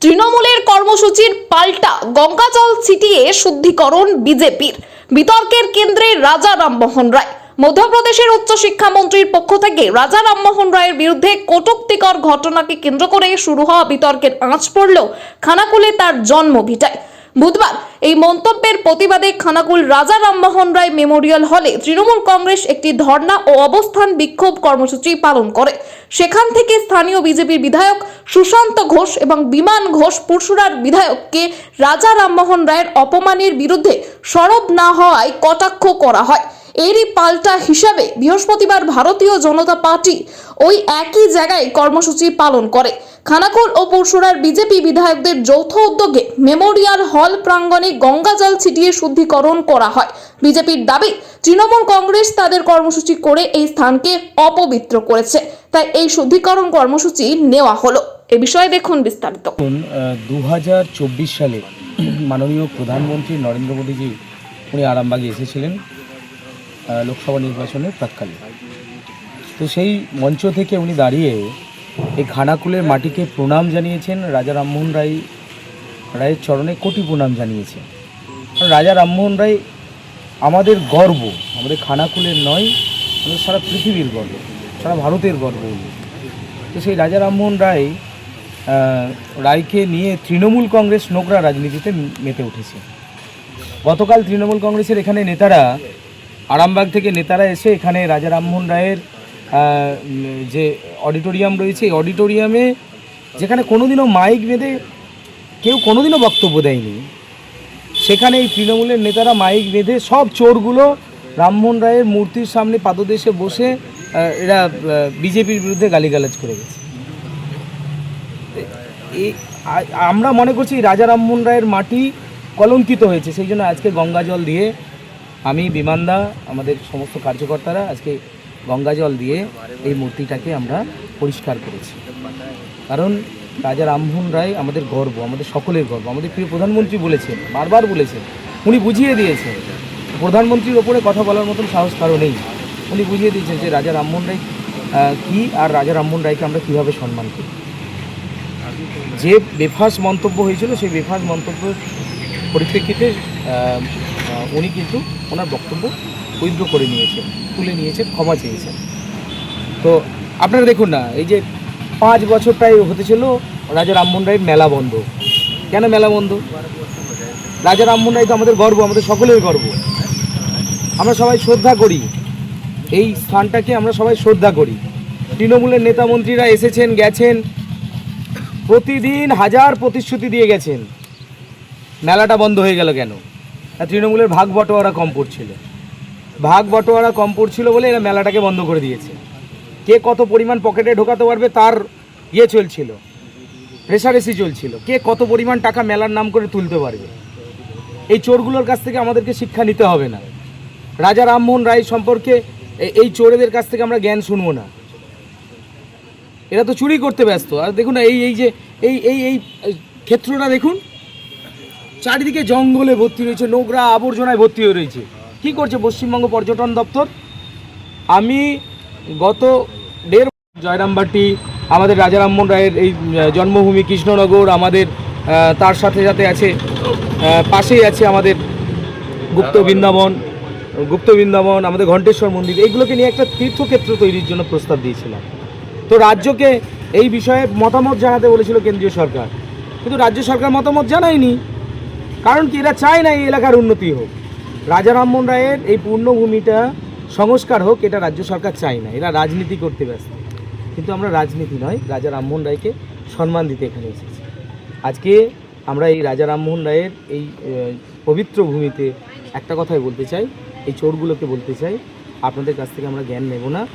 তৃণমূলের কর্মসূচির পাল্টা গঙ্গাজল ছিটিয়ে শুদ্ধিকরণ বিজেপির। বিতর্কের কেন্দ্রে রাজা রামমোহন রায়। মধ্যপ্রদেশের উচ্চ শিক্ষামন্ত্রীর পক্ষ থেকে রাজা রামমোহন রায়ের বিরুদ্ধে কটুক্তিকর ঘটনাকে কেন্দ্র করে শুরু হওয়া বিতর্কের আঁচ পড়লেও খানাকুলে তার জন্মভিটায় বুধবার এই মন্তব্যের প্রতিবাদে খানাকুল রাজা রামমোহন রায় মেমোরিয়াল হলে তৃণমূল কংগ্রেস একটি ধর্ণা ও অবস্থান বিক্ষোভ কর্মসূচি পালন করে। সেখান থেকে স্থানীয় বিজেপির বিধায়ক সুশান্ত ঘোষ এবং বিমান ঘোষ পরশুরার বিধায়ককে রাজা রামমোহন রায়ের অপমানের বিরুদ্ধে সরব না হওয়ায় কটাক্ষ করা হয়। এরই পাল্টা হিসাবে বৃহস্পতিবার ভারতীয় জনতা পার্টি ওই একই জায়গায় কর্মসূচি পালন করে। খানাকুল ও পরশুরার বিজেপি বিধায়কদের যৌথ উদ্যোগে মেমোরিয়াল হল প্রাঙ্গণে গঙ্গাজল ছিটিয়ে শুদ্ধিকরণ করা হয়। বিজেপির দাবি, তৃণমূল কংগ্রেস তাদের কর্মসূচি করে এই স্থানকে অপবিত্র করেছে। তাই এই শুদ্ধিকরণ কর্মসূচি নেওয়া হলো। এ বিষয়ে দেখুন বিস্তারিত। দু হাজার চব্বিশ সালে মাননীয় প্রধানমন্ত্রী নরেন্দ্র মোদীজি উনি আরামবাগে এসেছিলেন লোকসভা নির্বাচনের প্রাককালে তো সেই মঞ্চ থেকে উনি দাঁড়িয়ে এই খানাকুলের মাটিকে প্রণাম জানিয়েছেন রাজা রামমোহন রায়, রায়ের চরণে কোটি প্রণাম জানিয়েছেন। রাজা রামমোহন রায় আমাদের গর্ব, আমাদের খানাকুলের নয়, আমাদের সারা পৃথিবীর গর্ব, সারা ভারতের গর্ব তো সেই রাজা রামমোহন রায় রায়কে নিয়ে তৃণমূল কংগ্রেস নোংরা রাজনীতিতে মেতে উঠেছে। গতকাল তৃণমূল কংগ্রেসের এখানে নেতারা, আরামবাগ থেকে নেতারা এসে এখানে রাজা রামমোহন রায়ের যে অডিটোরিয়াম রয়েছে, এই অডিটোরিয়ামে যেখানে কোনোদিনও মাইক বেঁধে কেউ কোনোদিনও বক্তব্য দেয়নি, সেখানে এই তৃণমূলের নেতারা মাইক বেঁধে সব চোরগুলো রামমোহন রায়ের মূর্তির সামনে পাদদেশে বসে এরা বিজেপির বিরুদ্ধে গালিগালাজ করে গেছে। আমরা মনে করছি রাজা রামমোহন রায়ের মাটি কলঙ্কিত হয়েছে, সেই জন্য আজকে গঙ্গা জল দিয়ে আমি বিমানদা, আমাদের সমস্ত কার্যকর্তারা আজকে গঙ্গা জল দিয়ে এই মূর্তিটাকে আমরা পরিষ্কার করেছি। কারণ রাজা রামমোহন রায় আমাদের গর্ব, আমাদের সকলের গর্ব। আমাদের প্রিয় প্রধানমন্ত্রী বলেছেন, বারবার বলেছেন, উনি বুঝিয়ে দিয়েছেন। প্রধানমন্ত্রীর ওপরে কথা বলার মতন সাহস কারও নেই। উনি বুঝিয়ে দিয়েছেন যে রাজা রামমোহন রায় কী আর রাজা রামমোহন রায়কে আমরা কীভাবে সম্মান করি? যে বেফাস মন্তব্য হয়েছিল, সেই বেফাস মন্তব্যের পরিপ্রেক্ষিতে উনি কিন্তু ওনার বক্তব্য উইথড্র করে নিয়েছেন। তুলে নিয়েছে, ক্ষমা চেয়েছেন তো আপনারা দেখুন না, এই যে পাঁচ বছর প্রায় হতে ছিল রাজা রামমোহন রায়ের মেলা বন্ধ। কেন মেলা বন্ধ? রাজা রামমোহন রায় তো আমাদের গর্ব, আমাদের সকলের গর্ব। আমরা সবাই শ্রদ্ধা করি। এই স্থানটাকে আমরা সবাই শ্রদ্ধা করি। তৃণমূলের নেতা মন্ত্রীরা এসেছেন, গেছেন, প্রতিদিন হাজার প্রতিশ্রুতি দিয়ে গেছেন। মেলাটা বন্ধ হয়ে গেল কেন? তৃণমূলের ভাগ বটোয়ারা কম পড়ছিল। ভাগ বটোয়ারা কম পড়ছিল বলে এরা মেলাটাকে বন্ধ করে দিয়েছে। কে কত পরিমাণ পকেটে ঢোকাতে পারবে তার ইয়ে চলছিল রেসারেসি চলছিল। কে কত পরিমাণ টাকা মেলার নাম করে তুলতে পারবে। এই চোরগুলোর কাছ থেকে আমাদেরকে শিক্ষা নিতে হবে না। রাজা রামমোহন রায় সম্পর্কে এই চোরেদের কাছ থেকে আমরা জ্ঞান শুনব না। এরা তো চুরি করতে ব্যস্ত। আর দেখুন এই এই যে এই এই এই ক্ষেত্রটা দেখুন। চারিদিকে জঙ্গলে ভর্তি রয়েছে, নোংরা আবর্জনায় ভর্তি হয়ে রয়েছে। কি করছে পশ্চিমবঙ্গ পর্যটন দপ্তর? আমি গত দেড় জয়রামবাটি আমাদের রাজা রামমোহন রায়ের এই জন্মভূমি কৃষ্ণনগর আমাদের তার সাথে সাথে আছে পাশেই আছে আমাদের গুপ্ত বৃন্দাবন গুপ্ত বৃন্দাবন আমাদের ঘণ্টেশ্বর মন্দির। এইগুলোকে নিয়ে একটা তীর্থক্ষেত্র তৈরির জন্য প্রস্তাব দিয়েছিলাম। তো রাজ্যকে এই বিষয়ে মতামত জানাতে বলেছিল কেন্দ্রীয় সরকার। কিন্তু রাজ্য সরকার মতামত জানায়নি। কারণ কি এরা চায় না এই এলাকার উন্নতি হোক। রাজা রামমোহন রায়ের এই পূর্ণভূমিটা সংস্কার হোক, এটা রাজ্য সরকার চায় না। এরা রাজনীতি করতে ব্যস্ত। কিন্তু আমরা রাজনীতি নয়, রাজা রামমোহন রায়কে সম্মান দিতে এখানে এসেছি। আজকে আমরা এই রাজা রামমোহন রায়ের এই পবিত্র ভূমিতে একটা কথাই বলতে চাই। এই চোরগুলোকে বলতে চাই। আপনাদের কাছ থেকে আমরা জ্ঞান নেব না।